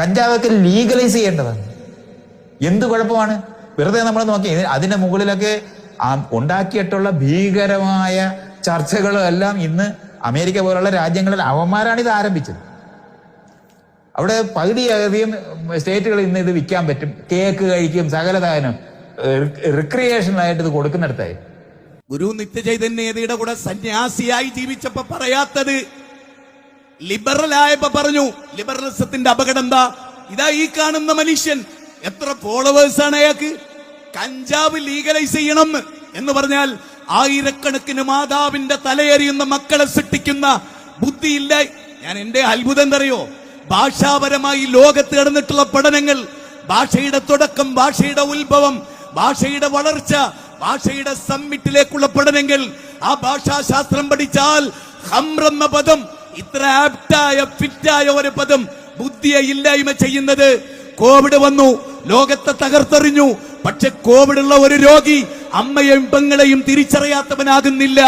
കഞ്ചാവൊക്കെ legalise ചെയ്യേണ്ടതാണ്. എന്ത് കുഴപ്പമാണ്? വെറുതെ നമ്മൾ നോക്കി അതിന്റെ മുകളിലൊക്കെ ഉണ്ടാക്കിയിട്ടുള്ള ഭീകരമായ ചർച്ചകളും എല്ലാം ഇന്ന് അമേരിക്ക പോലുള്ള രാജ്യങ്ങളിൽ അവന്മാരാണ് ഇത് ആരംഭിച്ചത്. അവിടെ പകുതിയധികം സ്റ്റേറ്റുകൾ ഇന്ന് ഇത് വിൽക്കാൻ പറ്റും. കേക്ക് കഴിക്കും സകലതാനും റിക്രിയേഷനായിട്ട് ഇത് കൊടുക്കുന്നിടത്തായി. ഗുരു നിത്യചൈതന്യതയുടെ കൂടെ സന്യാസിയായി ജീവിച്ചപ്പോ പറയാത്തത് ലിബറൽ ആയപ്പോ പറഞ്ഞു ലിബറലിസത്തിന്റെ അപകടം എന്താ? ഇതാ ഈ കാണുന്ന മനുഷ്യൻ. എത്ര ഫോളോവേഴ്സ് ആണ് അയാൾക്ക്? കഞ്ചാവ് ലീഗലൈസ് ചെയ്യണം എന്ന്. പറഞ്ഞാൽ ആയിരക്കണക്കിന് മാതാവിന്റെ തലയെറിയുന്ന മക്കളെ സൃഷ്ടിക്കുന്ന ബുദ്ധിയില്ല. ഞാൻ എന്റെ അത്ഭുതം എന്തറിയോ? ഭാഷാപരമായി ലോകത്ത് കിടന്നിട്ടുള്ള പഠനങ്ങൾ ഭാഷയുടെ തുടക്കം ഭാഷയുടെ ഉത്ഭവം ഭാഷയുടെ വളർച്ച ഭാഷയുടെ സമ്മിറ്റിലേക്കുള്ള പഠനങ്ങൾ ആ ഭാഷാശാസ്ത്രം പഠിച്ചാൽ ഹംറെന്ന പദം ഇത്ര ആപ്റ്റായ ഫിറ്റായ ഒരു പദം ബുദ്ധിയെ ഇല്ലായ്മ ചെയ്യുന്നത് കോവിഡ് വന്നു ലോകത്തെ തകർത്തെറിഞ്ഞു. പക്ഷെ കോവിഡ് ഉള്ള ഒരു രോഗി അമ്മയെയും പെങ്ങളെയും തിരിച്ചറിയാത്തവനാകുന്നില്ല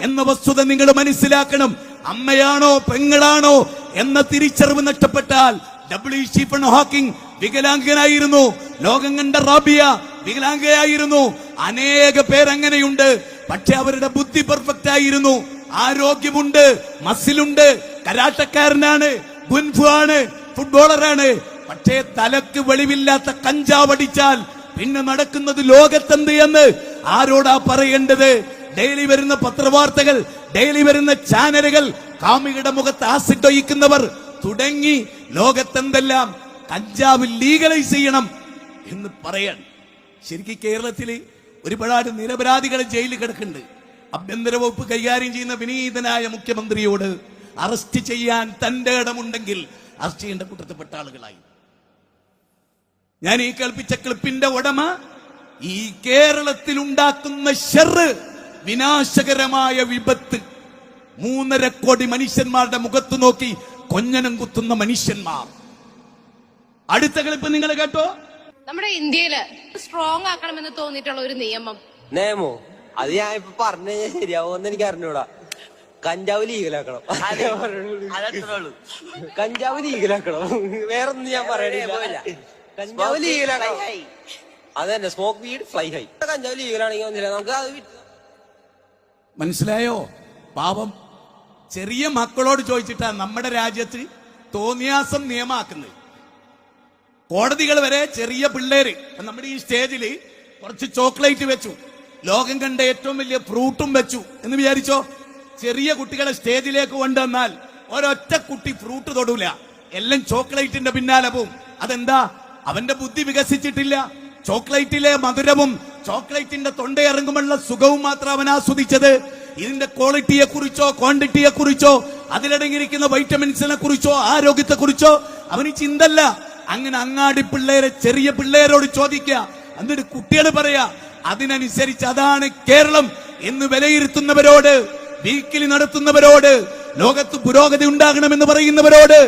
എന്ന വസ്തുത നിങ്ങൾ മനസ്സിലാക്കണം. അമ്മയാണോ പെങ്ങളാണോ എന്ന തിരിച്ചറിവ് നഷ്ടപ്പെട്ടാൽ ഡബ്ല്യു സ്റ്റീഫൻ ഹോക്കിംഗ് വികലാംഗനായിരുന്നു. ലോകം കണ്ട റാബിയ വികലാംഗയായിരുന്നു. അനേക പേരങ്ങനെയുണ്ട്. പക്ഷെ അവരുടെ ബുദ്ധി പെർഫെക്റ്റ് ആയിരുന്നു. ആരോഗ്യമുണ്ട് മസിലുണ്ട് കരാട്ടക്കാരനാണ് ആണ് ഫുട്ബോളറാണ്. പക്ഷേ തലക്ക് വെളിവില്ലാത്ത കഞ്ചാവടിച്ചാൽ പിന്നെ നടക്കുന്നത് ലോകത്തെന്ത് എന്ന് ആരോടാ പറയേണ്ടത്? ഡെയിലി വരുന്ന പത്രവാർത്തകൾ ഡെയിലി വരുന്ന ചാനലുകൾ കാമികയുടെ മുഖത്ത് ആസിഡ് ഒഴിക്കുന്നവർ തുടങ്ങി ലോകത്തെന്തെല്ലാം കഞ്ചാവ് ലീഗലൈസ് ചെയ്യണം എന്ന് പറയാൻ. ശരിക്കും കേരളത്തിൽ ഒരുപാട് നിരപരാധികൾ ജയിലിൽ കിടക്കുന്നുണ്ട്. ആഭ്യന്തര വകുപ്പ് കൈകാര്യം ചെയ്യുന്ന വിനീതനായ മുഖ്യമന്ത്രിയോട് അറസ്റ്റ് ചെയ്യാൻ തന്റെ ഇടമുണ്ടെങ്കിൽ അറസ്റ്റ് ചെയ്യേണ്ട കൂട്ടത്തിൽപ്പെട്ട ആളുകളായി. ഞാൻ ഈ കേൾപ്പിച്ച ക്ലിപ്പിന്റെ ഉടമ ഈ കേരളത്തിൽ ഉണ്ടാക്കുന്ന ഷെറ് വിനാശകരമായ വിപത്ത് മൂന്നര കോടി മനുഷ്യന്മാരുടെ മുഖത്ത് നോക്കി കൊഞ്ഞനം കുത്തുന്ന മനുഷ്യന്മാർ. അടുത്ത കളിപ്പ് നിങ്ങൾ കേട്ടോ? നമ്മുടെ ഇന്ത്യയിൽ സ്ട്രോങ് ആക്കണമെന്ന് തോന്നിയിട്ടുള്ള ഒരു നിയമം. നിയമോ അത് ഞാൻ ഇപ്പൊ പറഞ്ഞു കഴിഞ്ഞാൽ ശരിയാവുമെന്ന് എനിക്ക് അറിഞ്ഞൂടാ. കഞ്ചാവ് ലീഗലാക്കണം. അതത്രേ ഉള്ളൂ. കഞ്ചാവ് ലീഗലാക്കണം. വേറൊന്നും ഞാൻ പറയണില്ല. കഞ്ചാവ് ലീഗലാക്കണം. അതന്നെ സ്മോക്ക് വീഡ് ഫ്ലൈ ഹൈ കഞ്ചാവ് ലീഗലാണെങ്കിൽ ഒന്നുമില്ല. നമുക്ക് അത് വി- മനസ്സിലായോ? പാപം ചെറിയ മക്കളോട് ചോദിച്ചിട്ടാ നമ്മുടെ രാജ്യത്ത് തോന്നിയാസം നിയമാക്കുന്നത്. കോടതികൾ വരെ ചെറിയ പിള്ളേര് ഇപ്പൊ നമ്മുടെ ഈ സ്റ്റേജിൽ കുറച്ച് ചോക്ലേറ്റ് വെച്ചു. ലോകം കണ്ട ഏറ്റവും വലിയ ഫ്രൂട്ടും വെച്ചു എന്ന് വിചാരിച്ചോ? ചെറിയ കുട്ടികളെ സ്റ്റേജിലേക്ക് കൊണ്ടുവന്നാൽ ഒരൊറ്റ കുട്ടി ഫ്രൂട്ട് തൊടൂല. എല്ലാം ചോക്ലേറ്റിന്റെ പിന്നാലെ പോവും. അതെന്താ? അവന്റെ ബുദ്ധി വികസിച്ചിട്ടില്ല. ചോക്ലേറ്റിലെ മധുരവും ചോക്ലേറ്റിന്റെ തൊണ്ടയിറങ്ങുമുള്ള സുഖവും മാത്രം അവൻ ആസ്വദിച്ചത്. ഇതിന്റെ ക്വാളിറ്റിയെ കുറിച്ചോ ക്വാണ്ടിറ്റിയെ കുറിച്ചോ അതിലടങ്ങിയിരിക്കുന്ന വൈറ്റമിൻസിനെ കുറിച്ചോ ആരോഗ്യത്തെ കുറിച്ചോ അവന് ചിന്തല്ല. അങ്ങനെ അങ്ങാടി പിള്ളേരെ ചെറിയ പിള്ളേരോട് ചോദിക്കുക. എന്നിട്ട് കുട്ടികൾ പറയാ അതിനനുസരിച്ച് അതാണ് കേരളം എന്ന് വിലയിരുത്തുന്നവരോട് വീക്കിലി നടത്തുന്നവരോട് ലോകത്ത് പുരോഗതി ഉണ്ടാകണമെന്ന് പറയുന്നവരോട്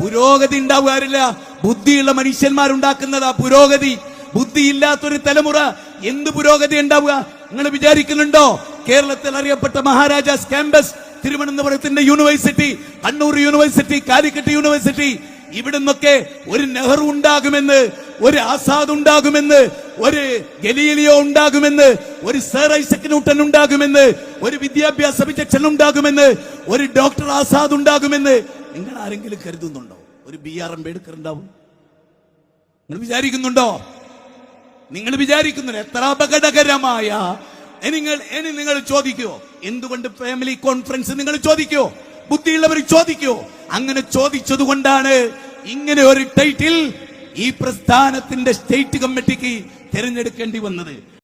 പുരോഗതി ഉണ്ടാവുകാരില്ല. ബുദ്ധിയുള്ള മനുഷ്യന്മാരുണ്ടാക്കുന്നതാ പുരോഗതി. ബുദ്ധിയില്ലാത്തൊരു തലമുറ എന്ത് പുരോഗതി ഉണ്ടാവുക? നിങ്ങൾ വിചാരിക്കുന്നുണ്ടോ? കേരളത്തിൽ അറിയപ്പെട്ട Maharajas campus തിരുവനന്തപുരത്തിന്റെ university Kannur university Calicut university ഇവിടുന്നൊക്കെ ഒരു നെഹ്റു ഉണ്ടാകുമെന്ന് ഒരു ആസാദ് ഉണ്ടാകുമെന്ന് ഒരു ഗലീലിയോ ഉണ്ടാകുമെന്ന് ഒരു സർ ഐസക് ന്യൂട്ടൻ ഉണ്ടാകുമെന്ന് ഒരു വിദ്യാഭ്യാസ വിചക്ഷൺ ഉണ്ടാകുമെന്ന് ഒരു ഡോക്ടർ ആസാദ് ഉണ്ടാകുമെന്ന് നിങ്ങൾ ആരെങ്കിലും കരുതുന്നുണ്ടോ? ഒരു ബി ആർ അംബേദ്കർ ഉണ്ടാവും. നിങ്ങൾ വിചാരിക്കുന്നുണ്ടോ? നിങ്ങൾ വിചാരിക്കുന്നുണ്ട്? എത്ര അപകടകരമായ നിങ്ങൾ ഇനി നിങ്ങൾ ചോദിക്കോ? എന്തുകൊണ്ട് ഫാമിലി കോൺഫറൻസ് നിങ്ങൾ ചോദിക്കോ? ബുദ്ധിയുള്ളവർ ചോദിക്കൂ. അങ്ങനെ ചോദിച്ചത് കൊണ്ടാണ് ഇങ്ങനെ ഒരു ടൈറ്റിൽ ഈ പ്രസ്ഥാനത്തിന്റെ സ്റ്റേറ്റ് കമ്മിറ്റിക്ക് തിരഞ്ഞെടുക്കേണ്ടി വന്നത്.